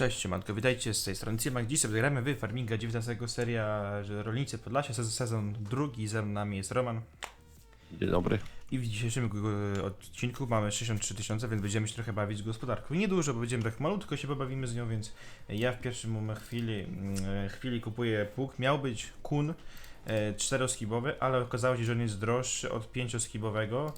Cześć, Siemanko, witajcie z tej strony Cymak. Dziś sobie gramy w Farminga 19 seria, Rolnicy Podlasie, sezon, sezon drugi, ze nami jest Roman. Dzień dobry. I w dzisiejszym odcinku mamy 63 tysiące, więc będziemy się trochę bawić z gospodarką. Niedużo, bo będziemy tak malutko się pobawimy z nią, więc ja w pierwszym chwili, chwili kupuję pług. Miał być kun e, czteroskibowy, ale okazało się, że on jest droższy od pięcioskibowego.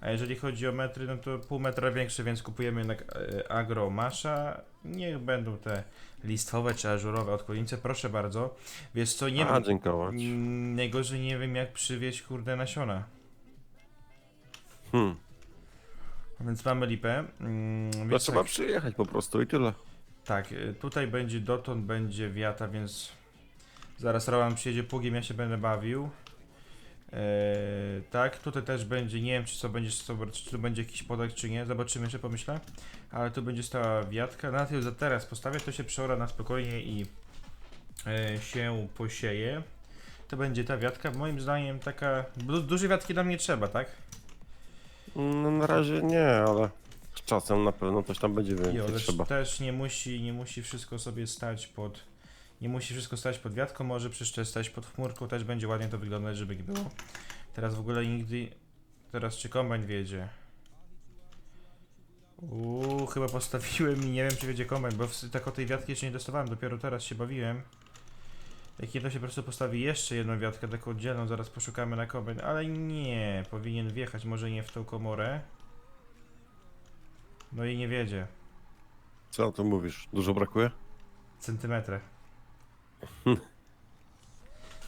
A jeżeli chodzi o metry, no to pół metra większy, więc kupujemy jednak e, Agro Masza. Niech będą te listwowe czy ażurowe odkładnice, proszę bardzo. Wiesz co, nie A, wiem, dziękować. mm, najgorzej nie wiem jak przywieźć kurde nasiona. Hmm. Więc mamy lipę. Mm, To więc trzeba tak, przyjechać po prostu i tyle. tak, y, tutaj będzie dotąd będzie wiata, więc zaraz Roman przyjedzie pługiem, ja się będę bawił. Eee, tak, tutaj też będzie, nie wiem czy co będzie, czy tu będzie jakiś podek czy nie, zobaczymy jeszcze pomyślę. Ale tu będzie stała wiatka, na tym za teraz postawię, to się przeora na spokojnie i e, się posieje. To będzie ta wiatka, moim zdaniem taka, du dużej wiatki nam nie trzeba, tak? No na razie nie, ale z czasem na pewno coś tam będzie I więcej ale trzeba. też nie musi, nie musi wszystko sobie stać pod. Nie musi wszystko stać pod wiatką, może przecież stać pod chmurką, też będzie ładnie to wyglądać, żeby nie było. Teraz w ogóle nigdy. Teraz czy kombajn wiedzie? Uuu, chyba postawiłem i nie wiem czy wiedzie kombajn, bo w, tak o tej wiatki jeszcze nie testowałem, dopiero teraz się bawiłem. Jak jedno się po prostu postawi jeszcze jedną wiatkę, taką oddzielną, zaraz poszukamy na kombajn, ale nie, powinien wjechać, może nie w tą komorę. No i nie wiedzie. Co tu mówisz? Dużo brakuje? centymetrach.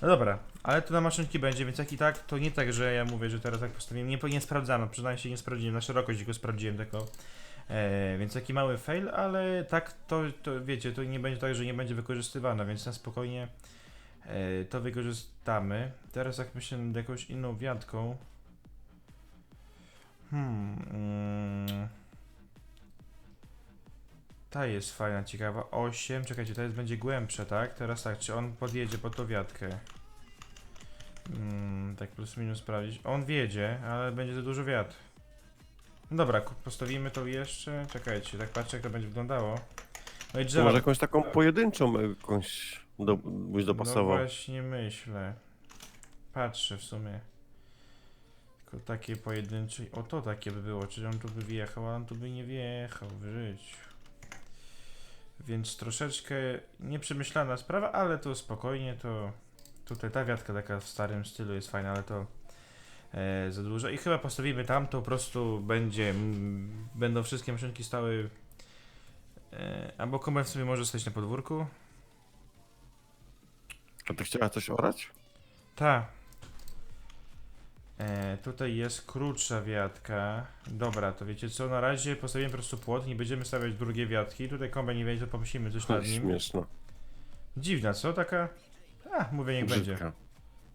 No dobra, ale to na maszynki będzie, więc jak i tak, to nie tak, że ja mówię, że teraz jak postawiłem, nie, nie sprawdzano, przyznaję się, nie sprawdziłem, na szerokość tylko sprawdziłem tylko, e, więc taki mały fail, ale tak, to, to wiecie, to nie będzie tak, że nie będzie wykorzystywane, więc na spokojnie e, to wykorzystamy. Teraz jak myślę nad jakąś inną wiatką, hmm, mm, ta jest fajna, ciekawa. 8, czekajcie, to jest będzie głębsze, tak? Teraz tak, czy on podjedzie po tą wiatkę? Mm, tak plus minus sprawdzić. On wjedzie, ale będzie za dużo wiatr. No dobra, postawimy to jeszcze. Czekajcie, tak patrzę jak to będzie wyglądało. No i To drzewo. może jakąś taką pojedynczą jakąś do, byś No dopasował. właśnie myślę. Patrzę w sumie. Tylko takie pojedyncze. O to takie by było, czyli on tu by wjechał, a on tu by nie wjechał w życiu. Więc troszeczkę nieprzemyślana sprawa, ale to spokojnie to. Tutaj ta wiatka taka w starym stylu jest fajna, ale to e, za dużo. I chyba postawimy tam, to po prostu będzie. Mm, będą wszystkie maszynki stały. E, albo kombajn sobie może stać na podwórku. A ty chciała coś orać? Ta. E, tutaj jest krótsza wiatka. Dobra, to wiecie co, na razie postawimy po prostu płot, nie będziemy stawiać drugie wiatki. Tutaj kombajn nie wejdzie, to pomyślimy coś nad nim. Śmieszno. Dziwna, co? Taka... A, mówię niech będzie. Brzydka.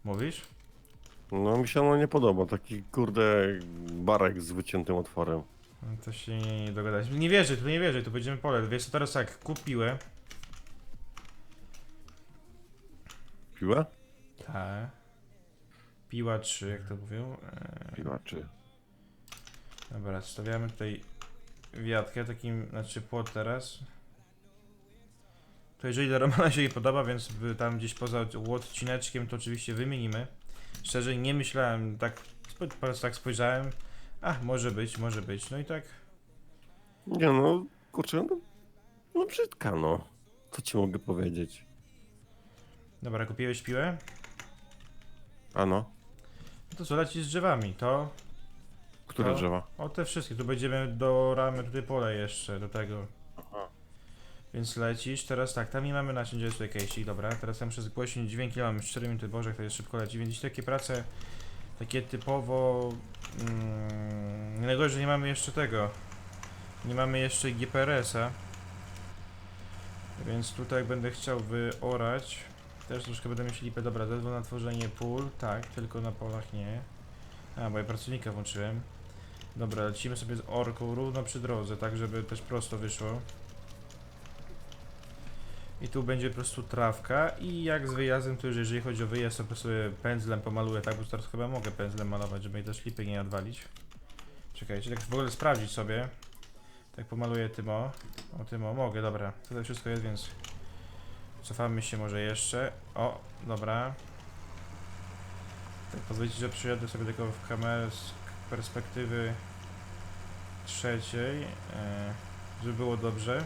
Mówisz? No mi się ono nie podoba. Taki kurde barek z wyciętym otworem. No to się nie, nie dogadać. Nie wierzę, tu nie wierzę, tu będziemy pole. Wiesz co, teraz tak, kup piłę. Piłę? 3, jak to mówią. E, Piła czy? Dobra, stawiamy tutaj wiatkę, takim, znaczy płot teraz. To jeżeli dla Romana się nie podoba, więc by tam gdzieś poza odcineczkiem to oczywiście wymienimy. Szczerze nie myślałem, tak, po prostu tak spojrzałem. A, może być, może być. No i tak. Nie no, kurczę, no, no brzydka no. Co ci mogę powiedzieć? Dobra, kupiłeś piłę? Ano, No to co, leci z drzewami, to... które To? drzewa? O te wszystkie, tu będziemy do ramy tutaj pole jeszcze, do tego. Aha. Więc lecisz, teraz tak, tam nie mamy naczyń, gdzie jest dobra, teraz ja muszę zgłosić dźwięki, ale mamy 4 minuty, boże, jak to jest szybko leci, więc takie prace, takie typowo, mm, najgorzej, że nie mamy jeszcze tego, nie mamy jeszcze GPRS-a, więc tutaj będę chciał wyorać, też troszkę będę mieć lipę, dobra, zezwól na tworzenie pól, tak, tylko na polach nie, a, bo ja pracownika włączyłem, dobra, lecimy sobie z orką równo przy drodze, tak, żeby też prosto wyszło. I tu będzie po prostu trawka i jak z wyjazdem, to już jeżeli chodzi o wyjazd, to po prostu pędzlem pomaluję, tak, bo teraz chyba mogę pędzlem malować, żeby jej też lipy nie odwalić. Czekajcie, tak w ogóle sprawdzić sobie. Tak pomaluję tym o. O tym o, mogę, dobra. Tutaj wszystko jest, więc cofamy się może jeszcze. O, dobra. Tak pozwolicie, że przyjadę sobie tylko w kamerę z perspektywy trzeciej, e, żeby było dobrze.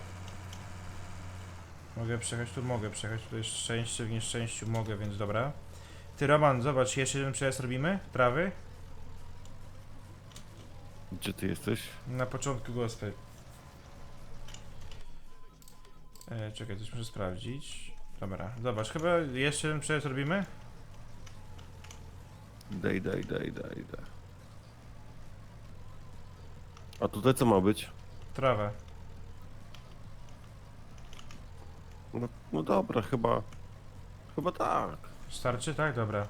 Mogę przejechać tu, mogę przejechać tutaj szczęście, w nieszczęściu mogę, więc dobra. Ty Roman, zobacz, jeszcze jeden przejazd robimy, prawy, Gdzie ty jesteś? na początku gospel. E, czekaj, coś muszę sprawdzić. Dobra, zobacz, chyba jeszcze jeden przejazd robimy? Daj, daj, daj, daj, daj. A tutaj co ma być? Trawę. No, no dobra, chyba... Chyba tak. Starczy? Tak, dobra.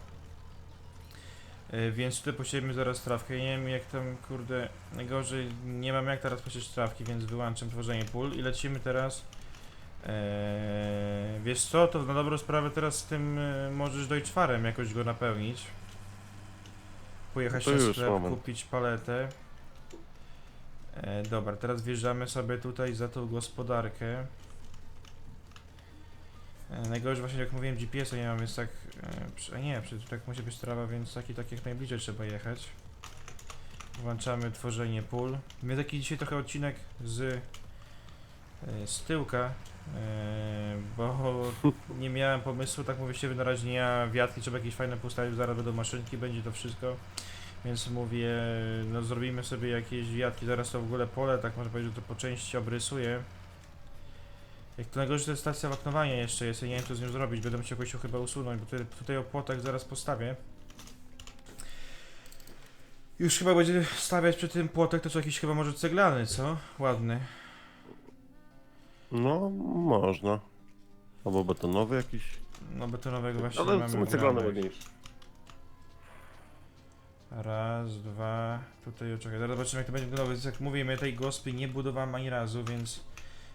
E, więc tutaj posiedzimy zaraz trawkę. Nie wiem jak tam, kurde, najgorzej, nie mam jak teraz posieć trawki, więc wyłączam tworzenie pól i lecimy teraz. E, wiesz co, to na dobrą sprawę teraz z tym e, możesz dojczwarem jakoś go napełnić. Pojechać To na już, sklep, moment. kupić paletę. E, dobra, teraz wjeżdżamy sobie tutaj za tą gospodarkę. E, Najgorzej właśnie jak mówiłem GPS-a nie mam, więc tak... E, przy- a nie, przecież tak musi być trawa, więc taki tak jak najbliżej trzeba jechać. Włączamy tworzenie pól. Mnie taki dzisiaj trochę odcinek z, z tyłka, e, bo nie miałem pomysłu, tak mówię się na razie nie ja wiatki, trzeba jakieś fajne postawić, zaraz będą maszynki, będzie to wszystko. Więc mówię, no zrobimy sobie jakieś wiatki, zaraz to w ogóle pole, tak można powiedzieć, że to po części obrysuję. Jak to najgorsze, to jest stacja wapnowania jeszcze jest, ja nie wiem co z nią zrobić, będę musiał jakoś chyba usunąć, bo tutaj, tutaj opłotek zaraz postawię. Już chyba będzie stawiać przy tym płotek, to co jakiś chyba może ceglany, co? Ładny. No, można. Albo betonowy jakiś. No betonowego właśnie nie Ale w mamy sumie w ceglany ładniejszy. Raz, dwa, tutaj czekaj, zaraz zobaczymy jak to będzie wyglądało, więc jak mówię, ja tej gospy nie budowałem ani razu, więc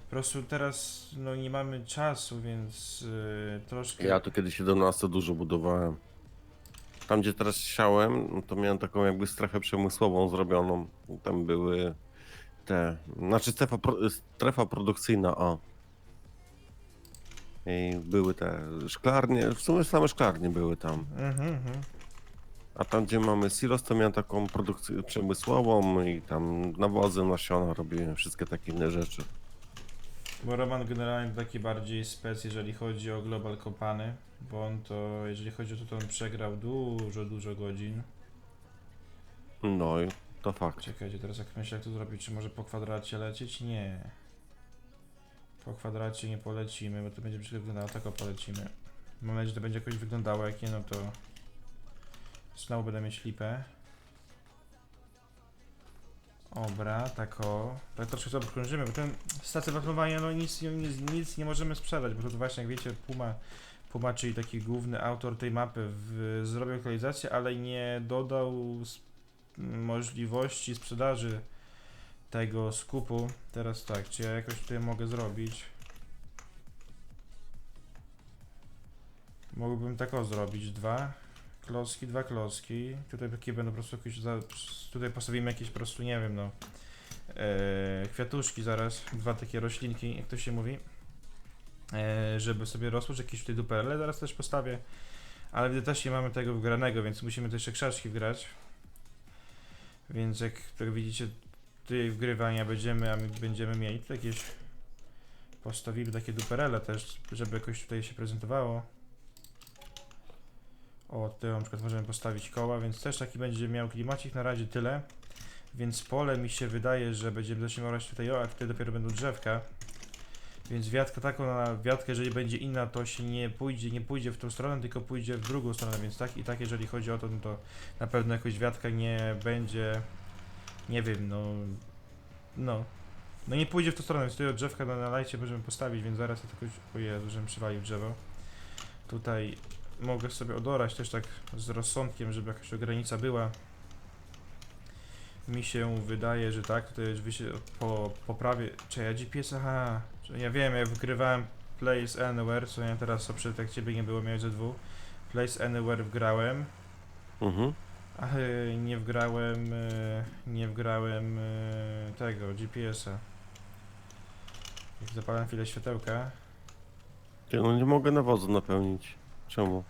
po prostu teraz no nie mamy czasu, więc yy, troszkę... Ja tu kiedyś 17 dużo budowałem. Tam gdzie teraz siałem, no to miałem taką jakby strefę przemysłową zrobioną. Tam były te, znaczy strefa, pro, strefa produkcyjna, o. I były te szklarnie, w sumie same szklarnie były tam. Mhm, mhm. A tam gdzie mamy silos, to miałem taką produkcję przemysłową i tam nawozy, nasiona robiłem, wszystkie takie inne rzeczy. Bo Roman generalnie to taki bardziej spec, jeżeli chodzi o Global Kompany, bo on to, jeżeli chodzi o to, to on przegrał dużo, dużo godzin. No i to fakt. Czekajcie, teraz jak myślę jak to zrobić, czy może po kwadracie lecieć? Nie. Po kwadracie nie polecimy, bo to będzie brzydko wyglądało, tak o polecimy. Mam nadzieję, że to będzie jakoś wyglądało, jak nie, no to znowu będę mieć lipę. Dobra, tak o. Tak troszkę sobie krążymy, bo ten stacja wapnowania, no nic, nic, nic nie możemy sprzedać, bo to właśnie jak wiecie, Puma, Puma czyli taki główny autor tej mapy, w, zrobił aktualizację, ale nie dodał możliwości sprzedaży tego skupu. Teraz tak, czy ja jakoś tutaj mogę zrobić? Mógłbym tak o zrobić, dwa klocki, dwa klocki. Tutaj będą po prostu jakieś, tutaj postawimy jakieś po prostu, nie wiem no, e, kwiatuszki zaraz, dwa takie roślinki, jak to się mówi, e, żeby sobie rosło, czy jakieś tutaj duperele zaraz też postawię. Ale widzę też nie mamy tego wgranego, więc musimy też jeszcze krzaczki wgrać. Więc jak tak widzicie, tutaj wgrywania będziemy, a my będziemy mieli tu jakieś postawimy takie duperele też, żeby jakoś tutaj się prezentowało. O, tutaj na przykład możemy postawić koła, więc też taki będzie miał klimacik, na razie tyle. Więc pole mi się wydaje, że będziemy zaczynać tutaj, o, a tutaj dopiero będą drzewka. Więc wiatka taką na wiatkę, jeżeli będzie inna, to się nie pójdzie, nie pójdzie w tą stronę, tylko pójdzie w drugą stronę, więc tak i tak jeżeli chodzi o to, no to na pewno jakoś wiatka nie będzie, nie wiem, no, no, no nie pójdzie w tą stronę, więc tutaj od drzewka na, na lajcie możemy postawić, więc zaraz ja tylko, o Jezu, żebym przywalił drzewo. Tutaj mogę sobie odorać też tak z rozsądkiem, żeby jakaś granica była. Mi się wydaje, że tak, tutaj oczywiście po poprawie, czy ja GPS, aha, że ja wiem, ja wygrywałem Place Anywhere, co ja teraz co przed jak ciebie nie było, ze dwóch. Place Anywhere wgrałem, Mhm. ale nie wgrałem, e, nie wgrałem e, tego GPS-a. Zapalam chwilę światełka. Ty, no nie mogę nawozu napełnić. Czemu?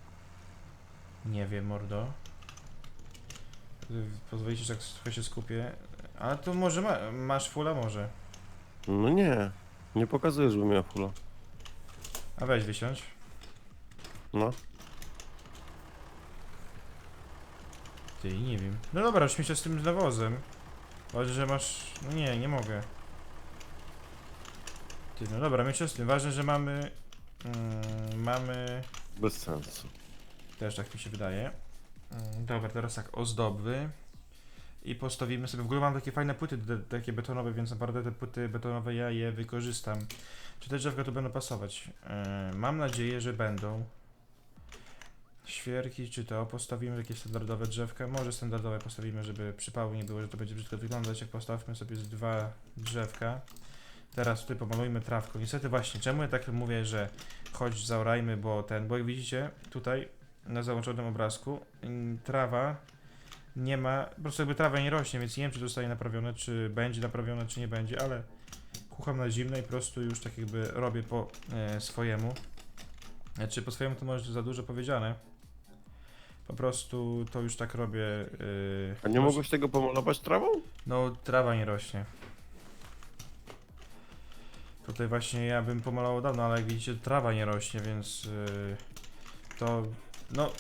Nie wiem, mordo. Pozwolicie, że tak trochę się skupię. Ale to może ma, masz fulla może. No nie. Nie pokazuje, żebym miał fulla. A weź wysiądź. No. Ty, nie wiem. No dobra, śmiej się z tym nawozem. Ważne, że masz... No nie, nie mogę. Ty, no dobra, mieć z tym. Ważne, że mamy... Mm, mamy... Bez sensu. Też tak mi się wydaje. Mm, Dobra, teraz tak, ozdoby. I postawimy sobie, w ogóle mam takie fajne płyty, takie betonowe, więc naprawdę te płyty betonowe ja je wykorzystam. Czy te drzewka tu będą pasować? Yy, mam nadzieję, że będą. Świerki, czy to postawimy takie standardowe drzewka? Może standardowe postawimy, żeby przypału nie było, że to będzie brzydko wyglądać. Jak postawmy sobie z dwa drzewka. Teraz tutaj pomalujmy trawką. Niestety właśnie, czemu ja tak mówię, że chodź zaorajmy, bo ten, bo jak widzicie, tutaj na załączonym obrazku ym, trawa nie ma, po prostu jakby trawa nie rośnie, więc nie wiem czy zostanie naprawione, czy będzie naprawione, czy nie będzie, ale kucham na zimno i po prostu już tak jakby robię po e, swojemu. Znaczy po swojemu to może za dużo powiedziane. Po prostu to już tak robię. Yy, A nie mogłeś tego pomalować trawą? no, trawa nie rośnie. Tutaj właśnie ja bym pomalował dawno, ale jak widzicie, trawa nie rośnie, więc yy, to. No.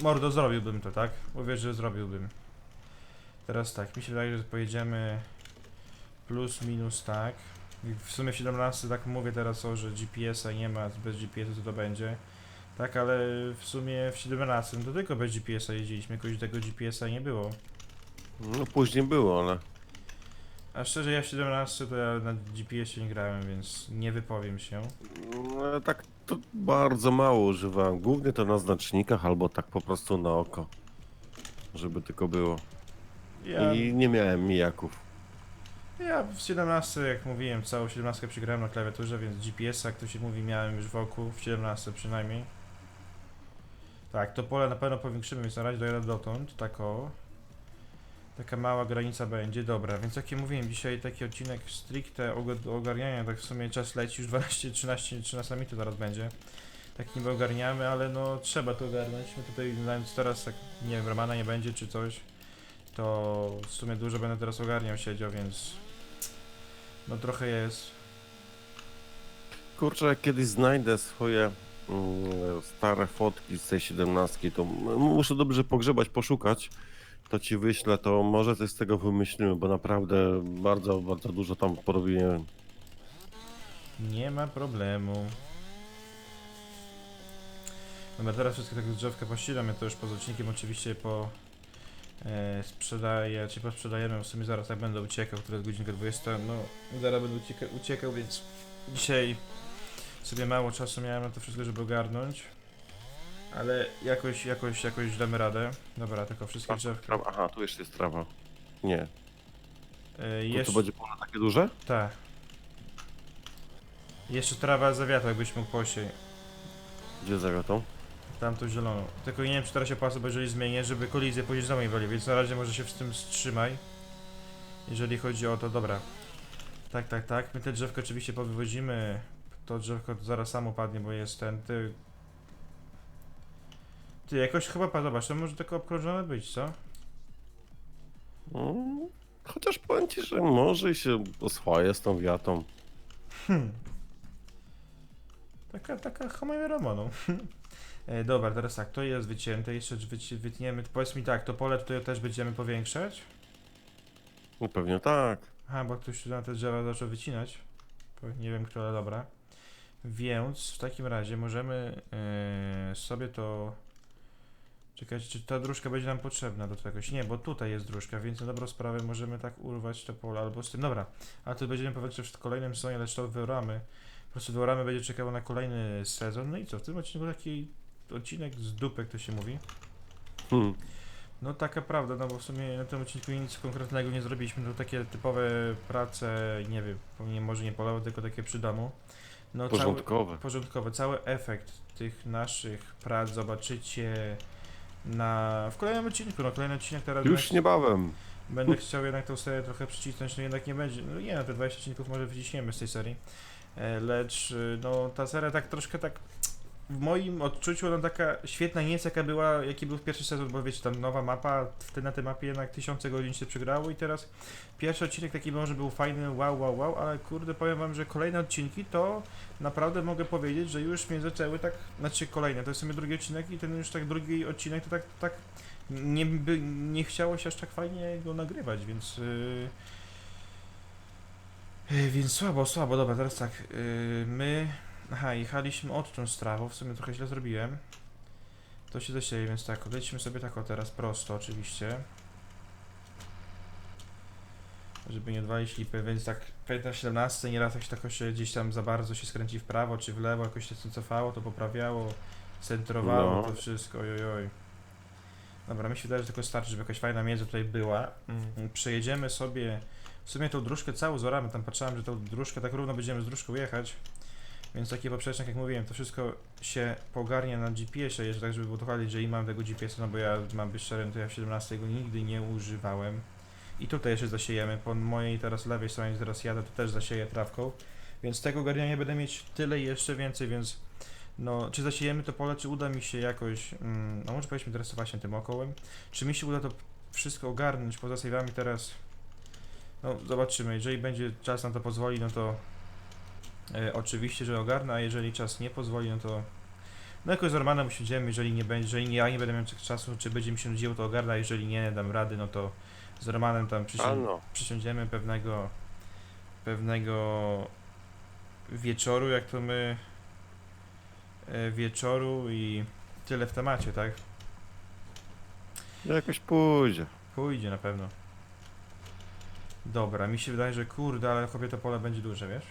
Mordo, zrobiłbym to, tak? Mówię, że zrobiłbym. Teraz tak, mi się wydaje, że pojedziemy plus minus tak. W sumie w 17 tak mówię teraz o, że GPS-a nie ma, bez GPS-a co to będzie. Tak, ale w sumie w 17 to tylko bez GPS-a jeździliśmy, jakoś tego GPS-a nie było. No później było, ale... A szczerze, ja w 17 to ja na GPS-ie nie grałem, więc nie wypowiem się. No, ale tak to bardzo mało używałem. Głównie to na znacznikach albo tak po prostu na oko. Żeby tylko było. Ja, I nie miałem mijaków. ja w 17, jak mówiłem, całą 17 przygrałem na klawiaturze, więc GPS-a, jak to się mówi, miałem już wokół, w 17 przynajmniej. Tak, to pole na pewno powiększymy, więc na razie dojadę dotąd, tak o. Taka mała granica będzie, dobra, więc jak ja mówiłem, dzisiaj taki odcinek stricte ogarniania, tak w sumie czas leci, już 12, 13, 13 minut zaraz będzie. Tak niby ogarniamy, ale no trzeba to ogarnąć. My tutaj teraz, jak nie wiem, Romana nie będzie czy coś, to w sumie dużo będę teraz ogarniał siedział, więc no trochę jest. Kurczę, jak kiedyś znajdę swoje mm, stare fotki z tej 17, to muszę dobrze pogrzebać, poszukać. To ci wyślę, to może coś z tego wymyślimy, bo naprawdę bardzo, bardzo dużo tam porobiłem. Nie ma problemu. Dobra, teraz wszystkie takie drzewka pościlam, ja to już poza odcinkiem oczywiście po e, sprzedaję, czy posprzedajemy, w sumie zaraz jak będę uciekał, która jest godzinka 20, no zaraz będę ucieka, uciekał, więc dzisiaj sobie mało czasu miałem na to wszystko, żeby ogarnąć. Ale jakoś, jakoś, jakoś damy radę. Dobra, tylko wszystkie drzewka. trawa, aha, tu jeszcze jest trawa. Nie. E, To, jeszcze, to będzie pole takie duże? tak. Jeszcze trawa zawiata, jakbyś mógł posiej. Gdzie zawiatą? Tamtą zieloną. Tylko nie wiem, czy teraz się pasuje, bo jeżeli zmienię, żeby kolizję później znowu nie wali, więc na razie może się z tym wstrzymaj. Jeżeli chodzi o to, dobra. Tak, tak, tak. My te drzewko oczywiście powywodzimy. To drzewko zaraz samo padnie, bo jest ten, ty... Ty, jakoś chyba, pa- zobacz, to może tylko obkrążone być, co? Mm, chociaż powiem ci, że może i się oswoję z tą wiatą. Hmm. Taka, taka homojera no. e, Dobra, teraz tak, to jest wycięte, jeszcze wyci- wytniemy, powiedz mi tak, to pole tutaj też będziemy powiększać? No pewnie tak. Aha, bo ktoś tu na te drzewa zaczął wycinać. Nie wiem kto, ale dobra. Więc w takim razie możemy e, sobie to... Czekać, czy ta dróżka będzie nam potrzebna do czegoś? Nie, bo tutaj jest dróżka, więc na dobrą sprawę możemy tak urwać to pole albo z tym. Dobra, a tu będziemy powiększać w kolejnym sezonie, lecz to wyoramy. Po prostu wyoramy będzie czekało na kolejny sezon. No i co, w tym odcinku taki odcinek z dupek to się mówi. Hmm. No taka prawda, no bo w sumie na tym odcinku nic konkretnego nie zrobiliśmy, to takie typowe prace, nie wiem, nie, może nie polowe, tylko takie przy domu. No Porządkowe. Cały, porządkowe. Cały efekt tych naszych prac zobaczycie na, w kolejnym odcinku, no kolejny odcinek teraz Już będę, niebawem. będę chciał jednak tą serię trochę przycisnąć, no jednak nie będzie, no nie, no te 20 odcinków może wyciśniemy z tej serii. E, Lecz y, no ta seria tak troszkę tak w moim odczuciu ona taka świetna nie jest jaka była, jaki był pierwszy sezon, bo wiecie, tam nowa mapa, wtedy na tej mapie jednak tysiące godzin się przegrało i teraz pierwszy odcinek taki może był fajny, wow, wow, wow, ale kurde powiem wam, że kolejne odcinki to naprawdę mogę powiedzieć, że już mnie zaczęły tak, znaczy kolejne, to jest sobie drugi odcinek i ten już tak drugi odcinek to tak, tak nie, by, nie chciało się aż tak fajnie go nagrywać, więc yy, yy, więc słabo, słabo, dobra, teraz tak, yy, my, aha, jechaliśmy od tą strawą, w sumie trochę źle zrobiłem, to się zasieje, więc tak, odejdźmy sobie tak o teraz prosto oczywiście, żeby nie odwalić lipy, więc tak, pamiętam 17, nieraz jak się tak się gdzieś tam za bardzo się skręci w prawo czy w lewo, jakoś się cofało, to poprawiało, centrowało No. to wszystko, ojojoj. Dobra, mi się wydaje, że tylko starczy, żeby jakaś fajna miedza tutaj była. Mm, Przejedziemy sobie, w sumie tą dróżkę całą zoramy, tam patrzyłem, że tą dróżkę tak równo będziemy z dróżką jechać. Więc taki poprzecznik, jak mówiłem, to wszystko się pogarnia na GPS-ie, jeszcze tak, żeby było dokładnie, jeżeli mam tego GPS-a, no bo ja mam być szczery, to ja w 17 go nigdy nie używałem. I tutaj jeszcze zasiejemy, po mojej teraz lewej stronie, teraz jadę, to też zasieję trawką. Więc tego ogarniania będę mieć tyle i jeszcze więcej, więc no, czy zasiejemy to pole, czy uda mi się jakoś, mm, no może powiedzmy teraz właśnie tym okołem, czy mi się uda to wszystko ogarnąć poza save'ami teraz, no zobaczymy, jeżeli będzie czas na to pozwoli, no to e, oczywiście, że ogarnę, a jeżeli czas nie pozwoli, no to no jakoś z Romanem usiądziemy, jeżeli nie będzie, jeżeli nie, ja nie będę miał czasu, czy będzie mi się nudziło, to ogarnę, a jeżeli nie dam rady, no to z Romanem tam A przysiądziemy no, przysiądziemy pewnego pewnego wieczoru, jak to my e, wieczoru i tyle w temacie, tak? no jakoś pójdzie. Pójdzie na pewno. Dobra, mi się wydaje, że kurde, ale to pole będzie duże, wiesz?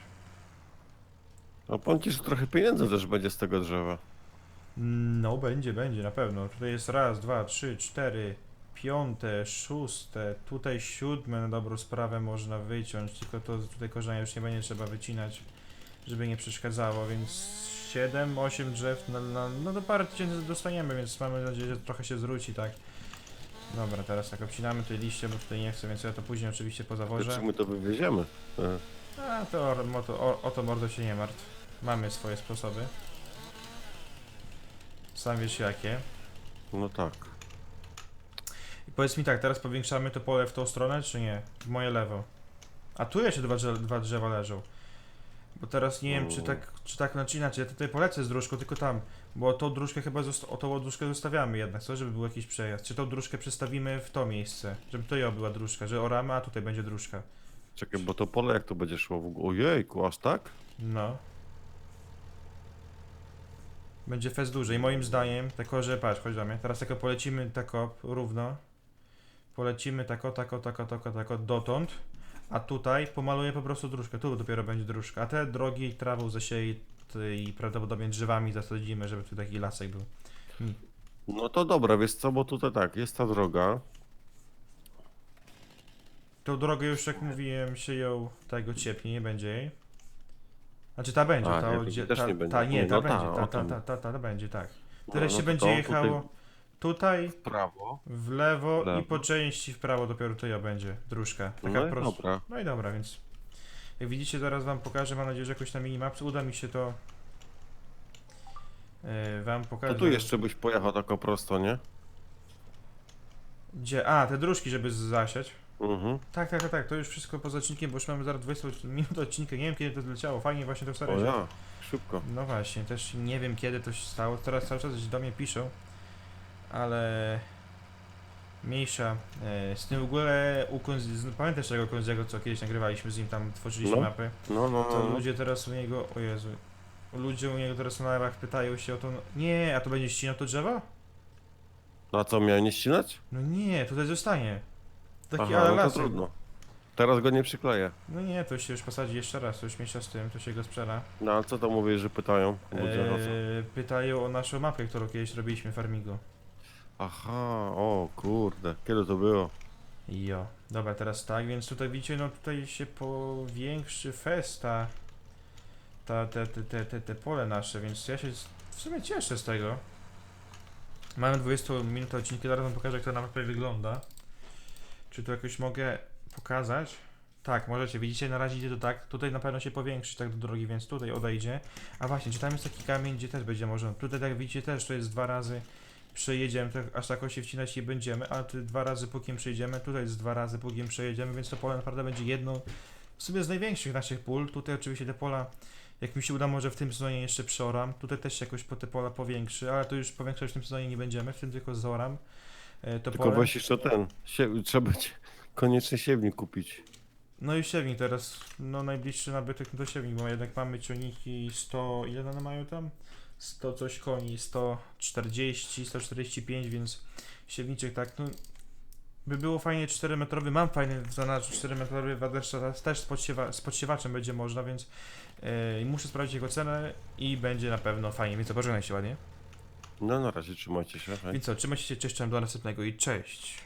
No powiem ci, że trochę pieniędzy też będzie z tego drzewa. No, będzie, będzie, na pewno. Tutaj jest raz, dwa, trzy, cztery, piąte, szóste, tutaj siódme na dobrą sprawę można wyciąć, tylko to tutaj korzenia już nie będzie trzeba wycinać, żeby nie przeszkadzało, więc 7, 8 drzew, no, no, no do parę tysięcy dostaniemy, więc mamy nadzieję, że trochę się zwróci, tak? Dobra, teraz tak obcinamy te liście, bo tutaj nie chcę, więc ja to później oczywiście pozawożę. Czy my to wywieziemy? A to o, o, o to mordo się nie martw. Mamy swoje sposoby. Sam wiesz jakie. No tak. I powiedz mi tak, teraz powiększamy to pole w tą stronę, czy nie? W moje lewo. A tu jeszcze dwa, drzewa- dwa drzewa leżą. Bo teraz nie wiem, czy Mm. tak, czy tak, znaczy inaczej, ja tutaj polecę z dróżką, tylko tam. Bo tą dróżkę chyba, zosta- o tą dróżkę zostawiamy jednak, co? Żeby był jakiś przejazd. Czy tą dróżkę przestawimy w to miejsce? Żeby to ja była dróżka, że oramy, a tutaj będzie dróżka. Czekaj, bo to pole jak to będzie szło w ogóle? Ojejku, aż tak? No. Będzie fest dłużej. Moim zdaniem, tylko że patrz, chodź do mnie. Teraz tylko polecimy tako równo. Polecimy tako, tako, tako, tako, tako dotąd. A tutaj pomaluję po prostu dróżkę. Tu dopiero będzie dróżka. A te drogi trawą zasieje i prawdopodobnie drzewami zasadzimy, żeby tu taki lasek był. No to dobra, wiesz co, bo tutaj tak, jest ta droga. Tą drogę już jak mówiłem się ją tego ciepnie, nie będzie jej. Znaczy ta będzie, A, ta, nie, gdzie- też ta, nie będzie. ta nie, ta No będzie, ta, ta, o ta, tam. ta, ta, ta, ta będzie, tak. No, Teraz no się to będzie tutaj jechało tutaj, W prawo. w lewo, W lewo. i po części w prawo dopiero to ja będzie dróżka. Taka No i prosta. dobra. No i dobra, więc jak widzicie zaraz wam pokażę, mam nadzieję, że jakoś na minimapce uda mi się to yy, wam To pokazać. tu jeszcze byś pojechał tak o prosto, nie? Gdzie? A, te dróżki, żeby z- zasiać. Mhm. Tak, tak, tak, tak, to już wszystko poza odcinkiem, bo już mamy zaraz 20 minut odcinka, nie wiem kiedy to zleciało, fajnie właśnie to w O serii. ja, szybko. No właśnie, też nie wiem kiedy to się stało. Teraz cały czas do mnie piszą, ale mniejsza. E, z tym w ogóle u Kunz... z- pamiętasz tego Kunziego, co kiedyś nagrywaliśmy z nim, tam tworzyliśmy No. mapy. No, no, To no. no. ludzie teraz u niego, o Jezu, ludzie u niego teraz na live'ach pytają się o to, no, nie, a to będzie ścinał to drzewo? A co, miałem nie ścinać? No nie, tutaj zostanie. Taki Aha, ale no to lasek. trudno. Teraz go nie przykleję. No nie, to się już posadzi jeszcze raz, to już mniejsza z tym, to się go sprzeda. No a co to mówisz, że pytają? Eee, pytają o naszą mapę, którą kiedyś robiliśmy w Farmigu. Aha, o kurde, kiedy to było? Jo, dobra, teraz tak, więc tutaj widzicie, no tutaj się powiększy festa, ta, te, te, te, te, te pole nasze, więc ja się z- w sumie cieszę z tego. Mamy 20 minut odcinki, zaraz wam pokażę jak to na mapie wygląda. Czy to jakoś mogę pokazać? Tak, możecie, widzicie, na razie idzie to tak, tutaj na pewno się powiększy tak do drogi, więc tutaj odejdzie. A właśnie, czy tam jest taki kamień, gdzie też będzie można, tutaj tak widzicie też, to jest dwa razy przejedziemy, tak, aż tak się wcinać nie będziemy, a tu dwa razy pókiem przejdziemy, tutaj jest dwa razy pókiem przejedziemy, więc to pole naprawdę będzie jedno w sumie z największych naszych pól. Tutaj oczywiście te pola, jak mi się uda, może w tym sezonie jeszcze przeoram, tutaj też się jakoś po te pola powiększy, ale to już powiększać w tym sezonie nie będziemy, w tym tylko zoram. E, To Tylko weź jeszcze ten. Sie- trzeba ci koniecznie siewnik kupić. No i siewnik teraz, no najbliższy nabytek to siewnik, bo jednak mamy ciągniki 100, ile one mają tam? 100 coś koni, 140, 145, więc siewniczek tak, no by było fajnie 4 metrowy, mam fajny w zanadrzu 4 metrowy wadeszcz teraz też z, podsiewa, z będzie można, więc yy, muszę sprawdzić jego cenę i będzie na pewno fajnie, więc to pożegnaj się ładnie. No na razie trzymajcie się. Hej. Więc co, trzymajcie się, cześć, do następnego i cześć.